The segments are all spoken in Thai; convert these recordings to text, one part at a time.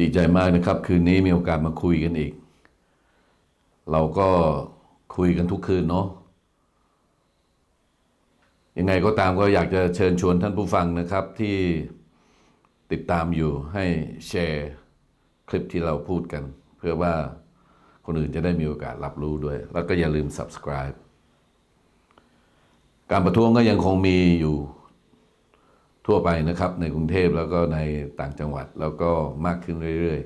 ดีใจมากนะครับ คืนนี้มีโอกาสมาคุยกันอีก เราก็คุยกันทุกคืนเนาะยังไงก็ตามก็อยากจะเชิญชวนท่านผู้ฟังนะครับที่ติดตามอยู่ให้แชร์คลิปที่เราพูดกัน เพื่อว่าคนอื่นจะได้มีโอกาสรับรู้ด้วย แล้วก็อย่าลืม subscribe การประท้วงก็ยังคงมีอยู่ ทั่วไปนะครับ ในกรุงเทพแล้วก็ในต่างจังหวัดแล้วก็มากขึ้นเรื่อย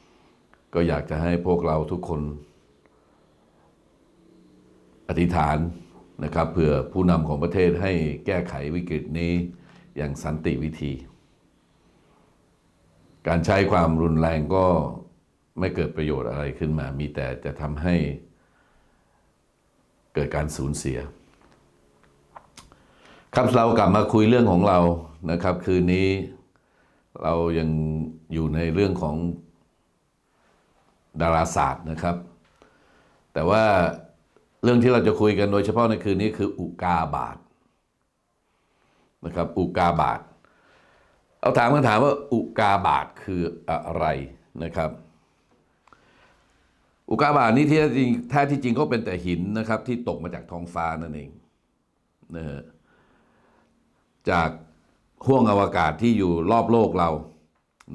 ๆ ก็อยากจะให้พวกเราทุกคน อธิษฐานนะครับเผื่อผู้นำของประเทศให้แก้ไขวิกฤตนี้อย่างสันติวิธี การใช้ความรุนแรงก็ไม่เกิดประโยชน์อะไรขึ้นมา มีแต่จะทำให้เกิดการสูญเสีย ครับเรากลับมาคุยเรื่องของเรานะครับ คืนนี้เรายังอยู่ในเรื่องของดาราศาสตร์นะครับ แต่ว่าเรื่องที่เราจะคุยกันโดยเฉพาะในคืนนี้คืออุกาบาตนะครับ อุกาบาตเอาถามคำถามว่าอุกาบาตคืออะไรนะครับ อุกาบาตนี้ที่จริงแท้ที่จริงก็เป็นแต่หินนะครับ ที่ตกมาจากท้องฟ้านั่นเองนะฮะ จากห้วงอวกาศที่อยู่รอบโลกเรา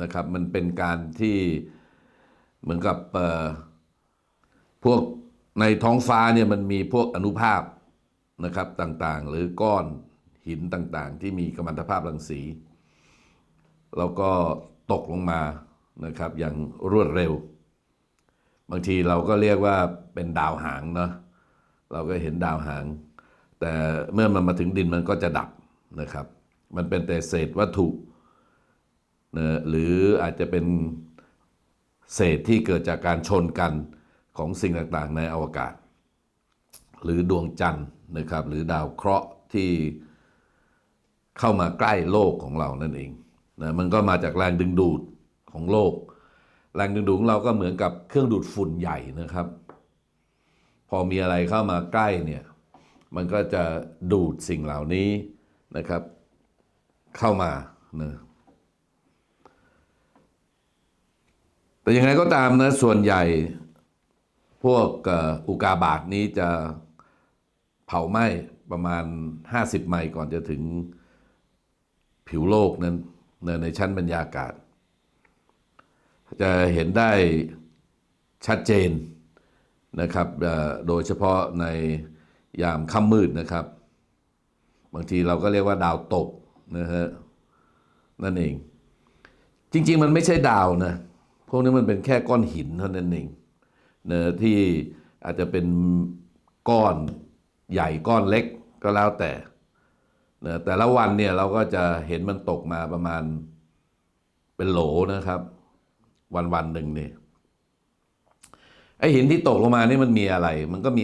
นะครับ มันเป็นการที่เหมือนกับพวกในท้องฟ้าเนี่ยมันมีพวกอนุภาคนะครับต่างๆ หรือก้อนหินต่างๆ ที่มีกัมมันตภาพรังสี แล้วก็ตกลงมานะครับอย่างรวดเร็ว บางทีเราก็เรียกว่าเป็นดาวหางเนาะเราก็เห็นดาวหาง แต่เมื่อมันมาถึงดินมันก็จะดับ นะครับ มันเป็นแต่เศษวัตถุนะหรืออาจจะเป็นเศษที่เกิดจากการชนกันของสิ่งต่างๆ ในอวกาศ หรือดวงจันทร์นะครับ หรือดาวเคราะห์ที่เข้ามาใกล้โลกของเรานั่นเองนะมันก็มาจากแรงดึงดูดของโลก แรงดึงดูดของเราก็เหมือนกับเครื่องดูดฝุ่นใหญ่นะครับ พอมีอะไรเข้ามาใกล้เนี่ยมันก็จะดูดสิ่งเหล่านี้ นะครับ เข้ามานะแต่ยังไงก็ตามนะส่วนใหญ่ พวกอุกาบาตนี้จะเผาไหม้ประมาณ 50 ไมล์ก่อนจะถึงผิวโลกนั้นนะในชั้นบรรยากาศ จะเห็นได้ชัดเจนนะครับโดยเฉพาะในยามค่ำมืดนะครับ บางทีเราก็เรียกว่าดาวตกนะฮะนั่นเอง จริง ๆ มันไม่ใช่ดาวนะ พวกนี้มันเป็นแค่ก้อนหินเท่านั้นเองนะที่อาจจะเป็นก้อนใหญ่ก้อนเล็กก็แล้วแต่นะแต่ละวันเนี่ยเราก็จะเห็นมันตกมาประมาณเป็นโหลนะครับ วันวันหนึ่งเนี่ยไอหินที่ตกลงมานี่มันมีอะไร มันก็มี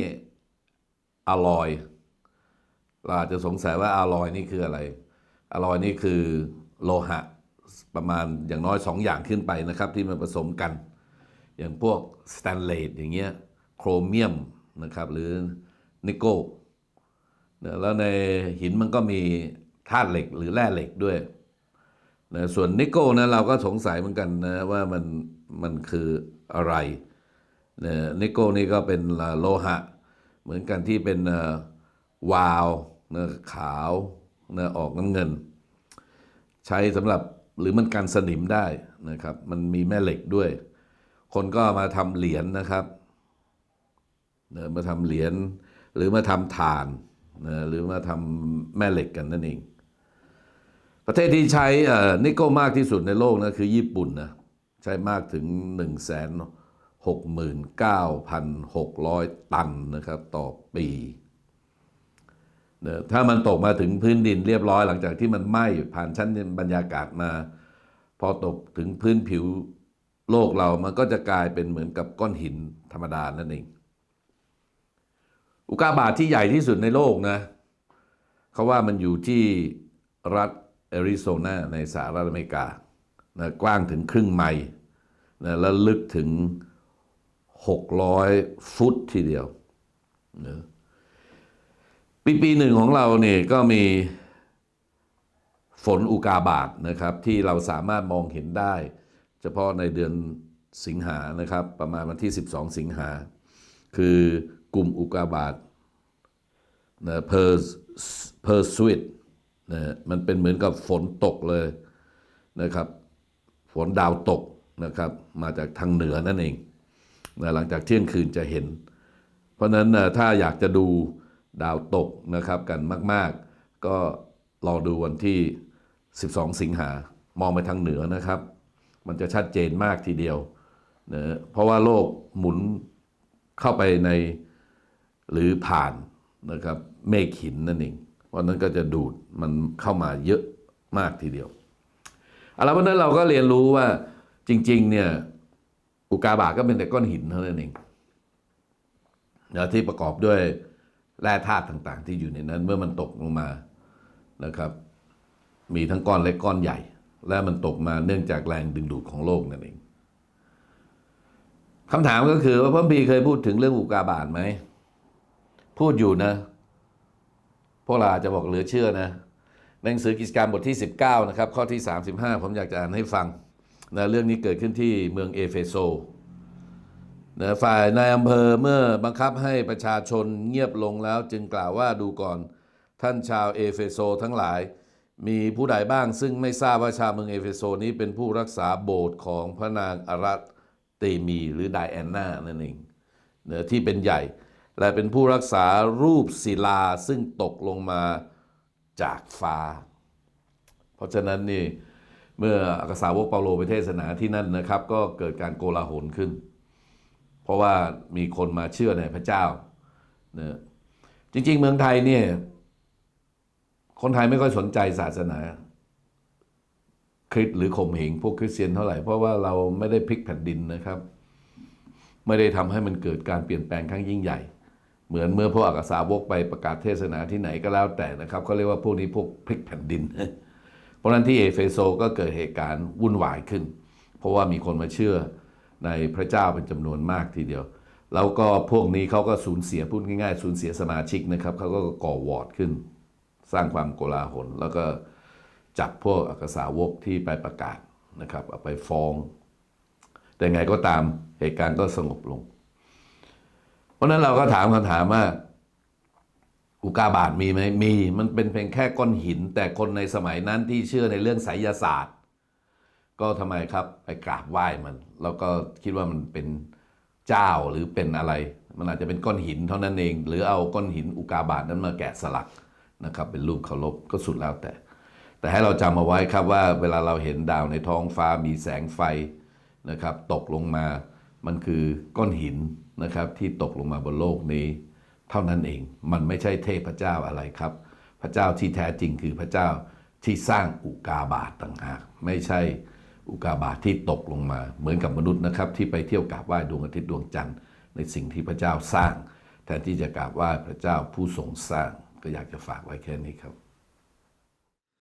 อะลอย เราอาจจะสงสัยว่าอะลอยนี่คืออะไรอะลอยนี่คือโลหะประมาณอย่างน้อยสองอย่างขึ้นไปนะครับ ที่มันผสมกัน อย่างพวกสแตนเลสอย่างเงี้ยโครเมียมนะครับหรือนิกโกลแล้วในหินมันก็มีธาตุเหล็กหรือแร่เหล็กด้วยนะส่วนนิกโกลนะเราก็สงสัยเหมือนกันนะว่ามันมันคืออะไรนะนิกโกลนี่ก็เป็นโลหะ เหมือนกันที่เป็นวาว นะขาวนะออกน้ำเงิน ใช้สำหรับหรือมันกันสนิมได้นะครับ มันมีแม่เหล็กด้วย คนก็มาทำเหรียญนะครับนะมาทำเหรียญหรือมาทำถ่านนะหรือมาทำแม่เหล็กกันนั่นเอง ประเทศที่ใช้นิกเกิลมากที่สุดในโลกนะคือญี่ปุ่นนะใช้มากถึง1นึ่งแสนหกหมื่นเก้าพันหกร้อยตันนะครับ ต่อปี ถ้ามันตกมาถึงพื้นดินเรียบร้อยหลังจากที่มันไหม้ผ่านชั้นบรรยากาศมา พอตกถึงพื้นผิวโลกเรามันก็จะกลายเป็นเหมือนกับก้อนหินธรรมดานั่นเอง อุกกาบาตที่ใหญ่ที่สุดในโลกนะเขาว่ามันอยู่ที่รัฐแอริโซนาในสหรัฐอเมริกานะกว้างถึงครึ่งไมล์นะแล้วลึกถึง 600 ฟุตทีเดียวนะ ปีปีหนึ่งของเราเนี่ยก็มีฝนอุกาบาตนะครับ ที่เราสามารถมองเห็นได้ เฉพาะในเดือนสิงหานะครับ ประมาณวันที่ 12 สิงหา คือกลุ่มอุกาบาตนะเพอร์เพอร์สวิตนะมันเป็นเหมือนกับฝนตกเลยนะครับ ฝนดาวตกนะครับ มาจากทางเหนือนั่นเองนะหลังจากเที่ยงคืนจะเห็น เพราะฉะนั้นนะถ้าอยากจะดู ดาวตกนะครับกันมาก ๆ ก็รอดูวันที่ 12 สิงหามองไปทางเหนือนะครับ มันจะชัดเจนมากทีเดียวนะเพราะว่าโลกหมุนเข้าไปในหรือผ่านนะครับเมฆหินนั่นเองวันนั้นก็จะดูดมันเข้ามาเยอะมากทีเดียวเอาละเพราะฉะนั้นเราก็เรียนรู้ว่าจริง ๆ เนี่ยอุกกาบาตก็เป็นแต่ก้อนหินเท่านั้นเองนะที่ประกอบด้วย แร่ธาตุต่างๆ ที่อยู่ในนั้น เมื่อมันตกลงมานะครับ มีทั้งก้อนเล็กก้อนใหญ่ และมันตกมาเนื่องจากแรงดึงดูดของโลกนั่นเองคำถามก็คือว่าพระพีเคยพูดถึงเรื่องอุกาบาตไหมพูดอยู่นะ พวกเราอาจจะบอกเหลือเชื่อนะในหนังสือกิจการบทที่ 19 นะครับ ข้อที่ 35 ผมอยากจะอ่านให้ฟังนะเรื่องนี้เกิดขึ้นที่เมืองเอเฟโซ นะฝ่ายนายอำเภอเมื่อบังคับให้ประชาชนเงียบลงแล้วจึงกล่าวว่าดูก่อน ท่านชาวเอเฟโซทั้งหลาย มีผู้ใดบ้างซึ่งไม่ทราบว่าชาวเมืองเอเฟโซนี้เป็นผู้รักษาโบสถ์ของพระนางอารัตเตมีหรือไดแอนนานั่นเองเนะที่เป็นใหญ่ และเป็นผู้รักษารูปศิลาซึ่งตกลงมาจากฟ้า เพราะฉะนั้นนี่เมื่ออักษาวกเปาโลไปเทศนาที่นั่นนะครับ ก็เกิดการโกลาหลขึ้น เพราะว่ามีคนมาเชื่อในพระเจ้านะจริง ๆ เมืองไทยเนี่ยคนไทยไม่ค่อยสนใจศาสนา คริสต์หรือข่มเหงพวกคริสเตียนเท่าไหร่ เพราะว่าเราไม่ได้พลิกแผ่นดินนะครับ ไม่ได้ทำให้มันเกิดการเปลี่ยนแปลงครั้งยิ่งใหญ่ เหมือนเมื่อพวกอักษาวกไปประกาศเทศนาที่ไหนก็แล้วแต่นะครับเขาเรียกว่าพวกนี้พวกพลิกแผ่นดิน เพราะนั้นที่เอเฟโซก็เกิดเหตุการณ์วุ่นวายขึ้น เพราะว่ามีคนมาเชื่อ ในพระเจ้าเป็นจำนวนมากทีเดียว แล้วก็พวกนี้เขาก็สูญเสียพูดง่ายๆ สูญเสียสมาชิกนะครับเขาก็ก่อวอร์ดขึ้น สร้างความโกลาหล แล้วก็จับพวกอักษาวกที่ไปประกาศนะครับเอาไปฟ้อง แต่ไงก็ตามเหตุการณ์ก็สงบลง เพราะฉะนั้นเราก็ถามคำถามว่าอุกาบาตมีไหมมี มันเป็นเพียงแค่ก้อนหิน แต่คนในสมัยนั้นที่เชื่อในเรื่องไสยศาสตร์ ก็ทำไมครับไปกราบไหว้มัน แล้วก็คิดว่ามันเป็นเจ้าหรือเป็นอะไร มันอาจจะเป็นก้อนหินเท่านั้นเอง หรือเอาก้อนหินอุกาบาตนั้นมาแกะสลักนะครับ เป็นรูปเคารพก็สุดแล้วแต่ แต่ให้เราจำเอาไว้ครับว่าเวลาเราเห็นดาวในท้องฟ้ามีแสงไฟนะครับ ตกลงมามันคือก้อนหินนะครับ ที่ตกลงมาบนโลกนี้ เท่านั้นเอง มันไม่ใช่เทพเจ้าอะไรครับ พระเจ้าที่แท้จริงคือพระเจ้าที่สร้างอุกาบาตต่างหากไม่ใช่ อุกาบาตที่ตกลงมา เหมือนกับมนุษย์นะครับ ที่ไปเที่ยวกราบไหว้ดวงอาทิตย์ดวงจันทร์ ในสิ่งที่พระเจ้าสร้าง แทนที่จะกราบไหว้พระเจ้าผู้ทรงสร้าง ก็อยากจะฝากไว้แค่นี้ครับ